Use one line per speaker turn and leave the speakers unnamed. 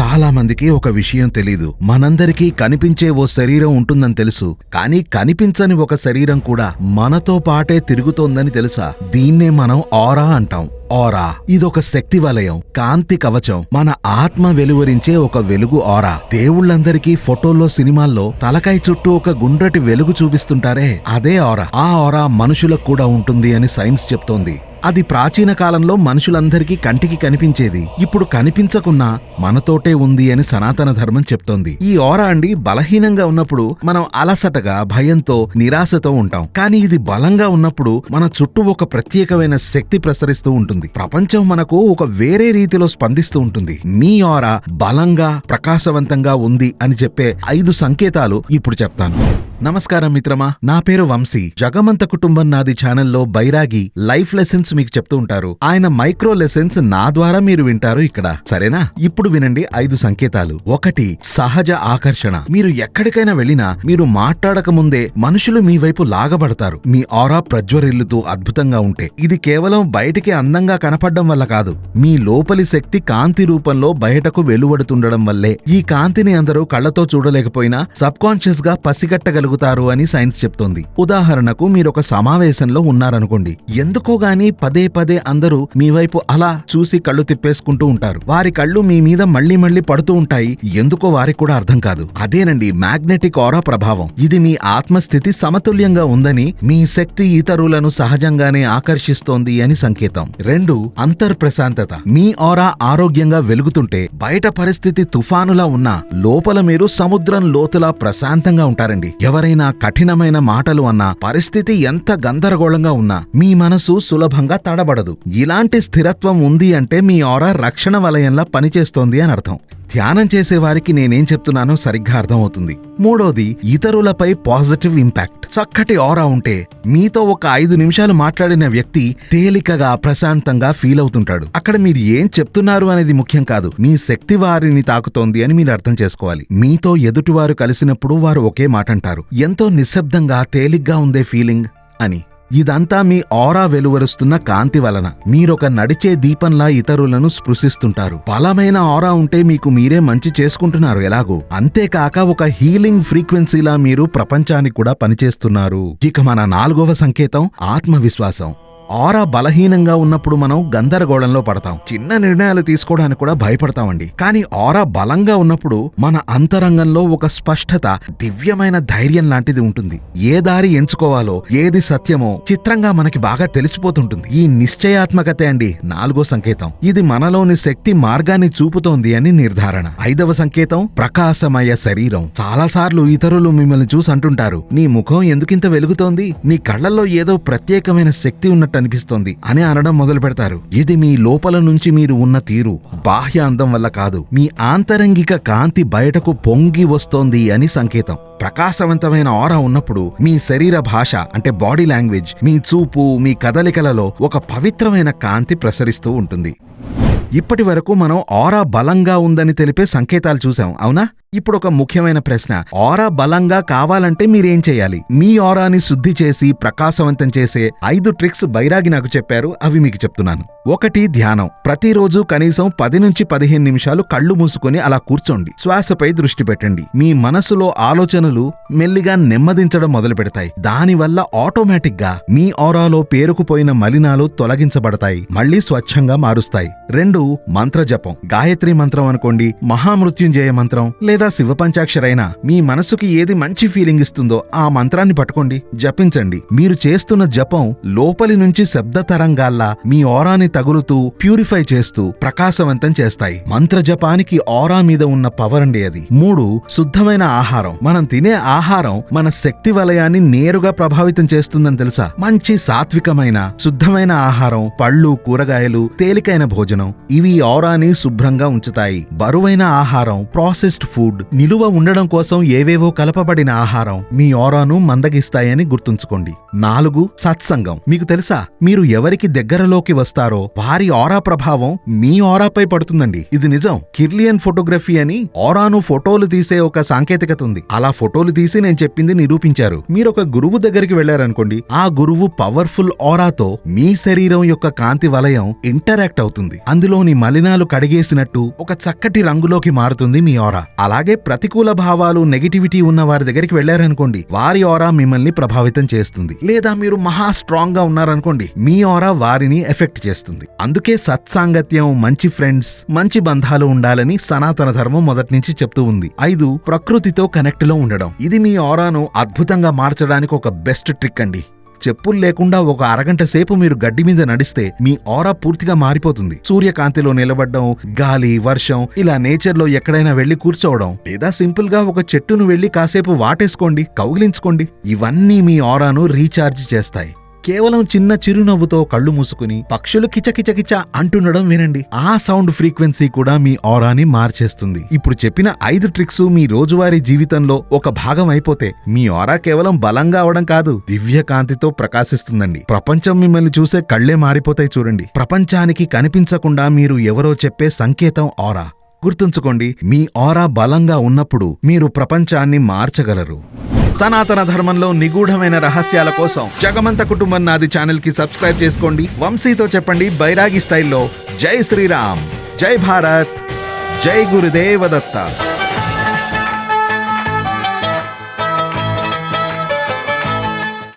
చాలా మందికి ఒక విషయం తెలీదు. మనందరికీ కనిపించే ఓ శరీరం ఉంటుందని తెలుసు. కానీ కనిపించని ఒక శరీరం కూడా మనతో పాటే తిరుగుతోందని తెలుసా? దీన్నే మనం ఆరా అంటాం. ఆరా ఇదొక శక్తి వలయం కాంతి కవచం. మన ఆత్మ వెలువరించే ఒక వెలుగు ఆరా. దేవుళ్ళందరికీ ఫోటోల్లో సినిమాల్లో తలకాయ చుట్టూ ఒక గుండ్రటి వెలుగు చూపిస్తుంటారే. అదే ఆరా. ఆ ఆరా మనుషులకు కూడా ఉంటుంది అని సైన్స్ చెప్తోంది. అది ప్రాచీన కాలంలో మనుషులందరికీ కంటికి కనిపించేది. ఇప్పుడు కనిపించకున్నా మనతోటే ఉంది అని సనాతన ధర్మం చెప్తోంది. ఈ ఓరా అండి బలహీనంగా ఉన్నప్పుడు మనం అలసటగా భయంతో నిరాశతో ఉంటాం. కానీ ఇది బలంగా ఉన్నప్పుడు మన చుట్టూ ఒక ప్రత్యేకమైన శక్తి ప్రసరిస్తూ ఉంటుంది. ప్రపంచం మనకు ఒక వేరే రీతిలో స్పందిస్తూ ఉంటుంది. మీ ఓరా బలంగా ప్రకాశవంతంగా ఉంది అని చెప్పే ఐదు సంకేతాలు ఇప్పుడు చెప్తాను. నమస్కారం మిత్రమా. నా పేరు వంశీ. జగమంత కుటుంబం నాది ఛానల్లో బైరాగి లైఫ్ లెసన్స్ మీకు చెప్తూ ఉంటారు. ఆయన మైక్రో లెసన్స్ నా ద్వారా మీరు వింటారు ఇక్కడ. సరేనా? ఇప్పుడు వినండి ఐదు సంకేతాలు. ఒకటి సహజ ఆకర్షణ. మీరు ఎక్కడికైనా వెళ్ళినా మీరు మాట్లాడక ముందే మనుషులు మీ వైపు లాగబడతారు. మీ ఆరా ప్రజ్వరిల్లుతూ అద్భుతంగా ఉంటే. ఇది కేవలం బయటికి అందంగా కనపడడం వల్ల కాదు. మీ లోపలి శక్తి కాంతి రూపంలో బయటకు వెలువడుతుండడం వల్లే. ఈ కాంతిని అందరూ కళ్ళతో చూడలేకపోయినా సబ్ కాన్షియస్గా పసిగట్టగలుగుతారు అని సైన్స్ చెప్తోంది. ఉదాహరణకు మీరు ఒక సమావేశంలో ఉన్నారనుకోండి. ఎందుకో గాని పదే పదే అందరూ మీ వైపు అలా చూసి కళ్ళు తిప్పేసుకుంటూ ఉంటారు. వారి కళ్ళు మీ మీద మళ్ళీ మళ్ళీ పడుతూ ఉంటాయి. ఎందుకో వారికి కూడా అర్థం కాదు. అదేనండి మ్యాగ్నెటిక్ ఆరా ప్రభావం. ఇది మీ ఆత్మస్థితి సమతుల్యంగా ఉందని మీ శక్తి ఇతరులను సహజంగానే ఆకర్షిస్తోంది అని సంకేతం. రెండు అంతర్ ప్రశాంతత మీ ఆరా ఆరోగ్యంగా వెలుగుతుంటే బయట పరిస్థితి తుఫానులా ఉన్నా లోపల మీరు సముద్రం లోతులా ప్రశాంతంగా ఉంటారండి. ఎవరైనా కఠినమైన మాటలు అన్నా పరిస్థితి ఎంత గందరగోళంగా ఉన్నా మీ మనసు సులభంగా తడబడదు. ఇలాంటి స్థిరత్వం ఉంది అంటే మీ ఆరా రక్షణ వలయంలా పనిచేస్తోంది అని అర్థం. ధ్యానం చేసేవారికి నేనేం చెప్తున్నానో సరిగ్గా అర్థమవుతుంది. మూడోది ఇతరులపై పాజిటివ్ ఇంపాక్ట్. చక్కటి ఆరా ఉంటే మీతో ఒక ఐదు నిమిషాలు మాట్లాడిన వ్యక్తి తేలికగా ప్రశాంతంగా ఫీల్ అవుతుంటాడు. అక్కడ మీరు ఏం చెప్తున్నారు అనేది ముఖ్యం కాదు. మీ శక్తి వారిని తాకుతోంది అని మీరు అర్థం చేసుకోవాలి. మీతో ఎదుటివారు కలిసినప్పుడు వారు ఒకే మాట అంటారు ఎంతో నిశ్శబ్దంగా తేలిగ్గా ఉందే ఫీలింగ్ అని. ఇదంతా మీ ఆరా వెలువరుస్తున్న కాంతి వలన. మీరొక నడిచే దీపంలా ఇతరులను స్పృశిస్తుంటారు. బలమైన ఆరా ఉంటే మీకు మీరే మంచి చేసుకుంటున్నారు ఎలాగో. అంతేకాక ఒక హీలింగ్ ఫ్రీక్వెన్సీలా మీరు ప్రపంచానికి కూడా పనిచేస్తున్నారు. ఇక మన నాలుగవ సంకేతం ఆత్మవిశ్వాసం. ఆరా బలహీనంగా ఉన్నప్పుడు మనం గందరగోళంలో పడతాం. చిన్న నిర్ణయాలు తీసుకోవడానికి కూడా భయపడతామండి. కానీ ఆరా బలంగా ఉన్నప్పుడు మన అంతరంగంలో ఒక స్పష్టత దివ్యమైన ధైర్యం లాంటిది ఉంటుంది. ఏ దారి ఎంచుకోవాలో ఏది సత్యమో చిత్రంగా మనకి బాగా తెలిసిపోతుంటుంది. ఈ నిశ్చయాత్మకతే అండి నాలుగో సంకేతం. ఇది మనలోని శక్తి మార్గాన్ని చూపుతోంది అని నిర్ధారణ. ఐదవ సంకేతం ప్రకాశమయ శరీరం. చాలాసార్లు ఇతరులు మిమ్మల్ని చూసి అంటుంటారు నీ ముఖం ఎందుకింత వెలుగుతోంది? నీ కళ్ళల్లో ఏదో ప్రత్యేకమైన శక్తి ఉన్నట్టు అనిపిస్తోంది అని అనడం మొదలు పెడతారు. ఇది మీ లోపల నుంచి మీరు ఉన్న తీరు. బాహ్య అందం వల్ల కాదు. మీ ఆంతరంగిక కాంతి బయటకు పొంగి వస్తోంది అని సంకేతం. ప్రకాశవంతమైన ఆరా ఉన్నప్పుడు మీ శరీర భాష అంటే బాడీ లాంగ్వేజ్ మీ చూపు మీ కదలికలలో ఒక పవిత్రమైన కాంతి ప్రసరిస్తూ ఉంటుంది. ఇప్పటి వరకు మనం ఆరా బలంగా ఉందని తెలిపే సంకేతాలు చూసాం అవునా? ఇప్పుడు ఒక ముఖ్యమైన ప్రశ్న. ఆరా బలంగా కావాలంటే మీరేం చేయాలి? మీ ఆరాని శుద్ధి చేసి ప్రకాశవంతం చేసే ఐదు ట్రిక్స్ బైరాగి నాకు చెప్పారు అవి మీకు చెప్తున్నాను. ఒకటి ధ్యానం. ప్రతిరోజు కనీసం పది నుంచి పదిహేను నిమిషాలు కళ్ళు మూసుకొని అలా కూర్చోండి. శ్వాసపై దృష్టి పెట్టండి. మీ మనసులో ఆలోచనలు మెల్లిగా నెమ్మదించడం మొదలు పెడతాయి దానివల్ల ఆటోమేటిక్గా మీ ఆరాలో పేరుకుపోయిన మలినాలు తొలగించబడతాయి. మళ్ళీ స్వచ్ఛంగా మారుస్తాయి. రెండు మంత్రజపం. గాయత్రి మంత్రం అనుకోండి మహామృత్యుంజయ మంత్రం లేదా శివ పంచాక్షరైన మీ మనసుకి ఏది మంచి ఫీలింగ్ ఇస్తుందో ఆ మంత్రాన్ని పట్టుకోండి జపించండి. మీరు చేస్తున్న జపం లోపలి నుంచి శబ్ద తరంగాల్లా మీ ఓరాని తగులుతూ ప్యూరిఫై చేస్తూ ప్రకాశవంతం చేస్తాయి. మంత్ర జపానికి ఆరా మీద ఉన్న పవర్ అండి అది. మూడు శుద్ధమైన ఆహారం. మనం తినే ఆహారం మన శక్తి వలయాన్ని నేరుగా ప్రభావితం చేస్తుందని తెలుసా? మంచి సాత్వికమైన శుద్ధమైన ఆహారం పళ్ళు కూరగాయలు తేలికైన భోజనం ఇవి ఆరాని శుభ్రంగా ఉంచుతాయి. బరువైన ఆహారం ప్రాసెస్డ్ ఫుడ్ ఫుడ్. నిలువ ఉండడం కోసం ఏవేవో కలపబడిన ఆహారం మీ ఆరాను మందగిస్తాయని గుర్తుంచుకోండి. నాలుగు సత్సంగం. మీకు తెలుసా? మీరు ఎవరికి దగ్గరలోకి వస్తారో వారి ఆరా ప్రభావం మీ ఆరాపై పడుతుందండి. ఇది నిజం. కిర్లియన్ ఫోటోగ్రఫీ అని ఆరాను ఫోటోలు తీసే ఒక సాంకేతికత ఉంది. అలా ఫోటోలు తీసి నేను చెప్పింది నిరూపించారు. మీరు ఒక గురువు దగ్గరికి వెళ్ళారనుకోండి ఆ గురువు పవర్ఫుల్ ఆరాతో మీ శరీరం యొక్క కాంతి వలయం ఇంటరాక్ట్ అవుతుంది. అందులోని మలినాలు కడిగేసినట్టు ఒక చక్కటి రంగులోకి మారుతుంది మీ ఆరా. అలాగే ప్రతికూల భావాలు నెగిటివిటీ ఉన్న వారి దగ్గరికి వెళ్ళారనుకోండి వారి ఆరా మిమ్మల్ని ప్రభావితం చేస్తుంది. లేదా మీరు మహా స్ట్రాంగ్గా ఉన్నారనుకోండి మీ ఆరా వారిని ఎఫెక్ట్ చేస్తుంది. అందుకే సత్సాంగత్యం మంచి ఫ్రెండ్స్ మంచి బంధాలు ఉండాలని సనాతన ధర్మం మొదటి నుంచి చెప్తూ ఉంది. ఐదు ప్రకృతితో కనెక్ట్లో ఉండడం. ఇది మీ ఆరాను అద్భుతంగా మార్చడానికి ఒక బెస్ట్ ట్రిక్ అండి. చెప్పులు లేకుండా ఒక అరగంట సేపు మీరు గడ్డి మీద నడిస్తే మీ ఆరా పూర్తిగా మారిపోతుంది. సూర్యకాంతిలో నిలబడడం గాలి వర్షం ఇలా నేచర్లో ఎక్కడైనా వెళ్ళి కూర్చోవడం లేదా సింపుల్గా ఒక చెట్టును వెళ్ళి కాసేపు వాటేసుకోండి కౌగిలించుకోండి ఇవన్నీ మీ ఆరాను రీఛార్జ్ చేస్తాయి. కేవలం చిన్న చిరునవ్వుతో కళ్ళు మూసుకుని పక్షులు కిచకిచకిచ అంటుండడం వినండి. ఆ సౌండ్ ఫ్రీక్వెన్సీ కూడా మీ ఆరాని మార్చేస్తుంది. ఇప్పుడు చెప్పిన ఐదు ట్రిక్స్ మీ రోజువారీ జీవితంలో ఒక భాగం అయిపోతే మీ ఆరా కేవలం బలంగా అవడం కాదు దివ్య కాంతితో ప్రకాశిస్తుందండి. ప్రపంచం మిమ్మల్ని చూసే కళ్ళే మారిపోతాయి చూడండి. ప్రపంచానికి కనిపించకుండా మీరు ఎవరో చెప్పే సంకేతం ఆరా. గుర్తుంచుకోండి మీ ఆరా బలంగా ఉన్నప్పుడు మీరు ప్రపంచాన్ని మార్చగలరు. సనాతన ధర్మంలో నిగూఢమైన రహస్యాల కోసం జగమంత కుటుంబం నాది ఛానల్కి సబ్స్క్రైబ్ చేసుకోండి. వంశీతో చెప్పండి బైరాగి స్టైల్లో. జై శ్రీరామ్. జై భారత్. జై గురుదేవ దత్త